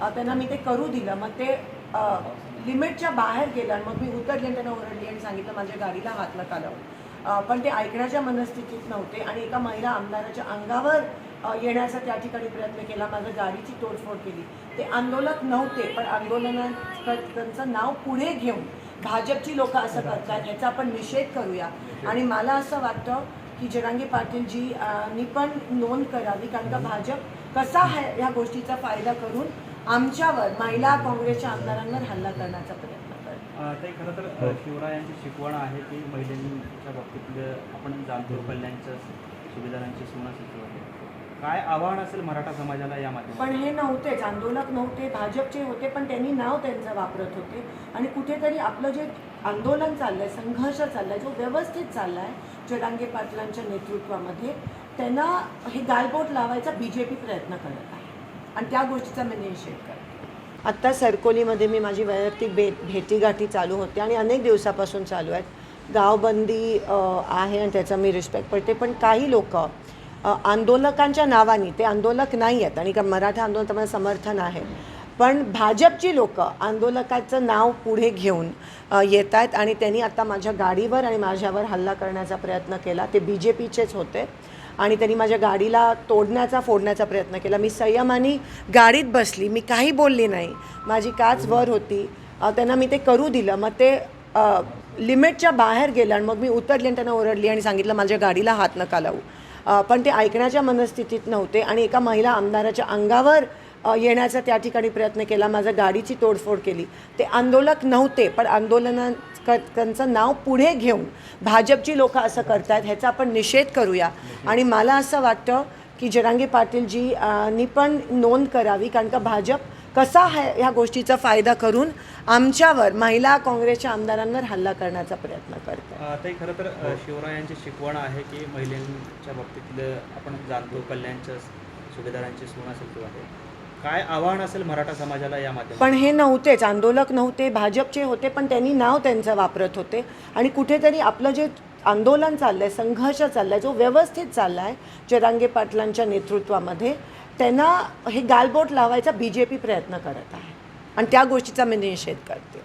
त्यांना मी ते करू दिलं. मग ते लिमिटच्या बाहेर गेलं आणि मग मी उतरली आणि त्यांना ओरडली आणि सांगितलं माझ्या गाडीला हात नका लावू. अ, पण ते ऐकण्याच्या मनस्थितीत नव्हते आणि एका महिला आमदाराच्या अंगावर येण्याचा त्या ठिकाणी प्रयत्न केला. माझ्या गाडीची तोडफोड केली. ते आंदोलक नव्हते पण आंदोलनात त्यांचं नाव पुढे घेऊन भाजपची लोक असं करतात याचा आपण निषेध करूया. आणि मला असं वाटतं की जरांगे पाटीलजी नी पण नोंद करावी कारण का भाजप कसा आहे या गोष्टीचा फायदा करून आमच्यावर महिला काँग्रेसच्या आमदारांवर हल्ला करण्याचा प्रयत्न ते खरं तर शिवरायांची शिकवण आहे की महिलांच्या बाबतीत आपण जाणतो कल्याणच्या सुविधांची सुनासिद्ध होते काय आव्हान असेल मराठा समाजाला या पण हे नव्हतेच आंदोलक नव्हते भाजपचे होते पण त्यांनी नाव त्यांचं वापरत होते. आणि कुठेतरी आपलं जे आंदोलन चाललंय संघर्ष चाललाय जो व्यवस्थित चाललाय जडांगे पाटलांच्या नेतृत्वामध्ये त्यांना हे गालबोट लावायचा बी जे पी प्रयत्न करत आहे. आणि त्या गोष्टीचा मी निषेध करते. आत्ता सरकोलीमध्ये मी माझी वैयक्तिक भे भेटीगाठी चालू होते आणि अनेक दिवसापासून चालू आहेत. गावबंदी आहे आणि त्याचा मी रिस्पेक्ट करते पण काही लोक आंदोलकांच्या नावाने ते आंदोलक नाही आहेत आणि का मराठा आंदोलन समर्थन आहे. पण भाजपची लोक आंदोलकाचं नाव पुढे घेऊन येत आहेत आणि त्यांनी आता माझ्या गाडीवर आणि माझ्यावर हल्ला करण्याचा प्रयत्न केला. ते बी जे पीचेच होते. आणि त्यांनी माझ्या गाडीला तोडण्याचा फोडण्याचा प्रयत्न केला. मी संयमाने गाडीत बसली. मी काही बोलली नाही. माझी काच वर होती. त्यांना मी ते करू दिलं. मग ते लिमिटच्या बाहेर गेलं आणि मग मी उतरली आणि त्यांना ओरडली आणि सांगितलं माझ्या गाडीला हात नका लावू. पण ते ऐकण्याच्या मनस्थितीत नव्हते आणि एका महिला आमदाराच्या अंगावर येण्याचा त्या ठिकाणी प्रयत्न केला. माझ्या गाडीची तोडफोड केली. ते आंदोलक नव्हते पण आंदोलना त्यांचं नाव पुढे घेऊन भाजपची लोकं असं करतायत ह्याचा आपण निषेध करूया. आणि मला असं वाटतं की जरांगे पाटीलजी नी पण नोंद करावी कारण का भाजप कसा आहे ह्या गोष्टीचा फायदा करून आमच्यावर महिला काँग्रेसच्या आमदारांवर हल्ला करण्याचा प्रयत्न करतात. ते खरं तर शिवरायांची शिकवण आहे की महिलांच्या बाबतीतलं आपण जाणतो कल्याणच्या सुविधांची सुनासिद्ध आहे काय आव्हान असेल मराठा समाजाला या माध्यमात पण हे नव्हतेच आंदोलक नव्हते भाजपचे होते पण त्यांनी नाव त्यांचं वापरत होते. आणि कुठेतरी आपलं जे आंदोलन चाललंय संघर्ष चाललाय जो व्यवस्थित चाललाय जरांगे पाटलांच्या नेतृत्वामध्ये त्यांना हे गालबोट लावायचा बी जे पी प्रयत्न करत आहे. आणि त्या गोष्टीचा मी निषेध करते.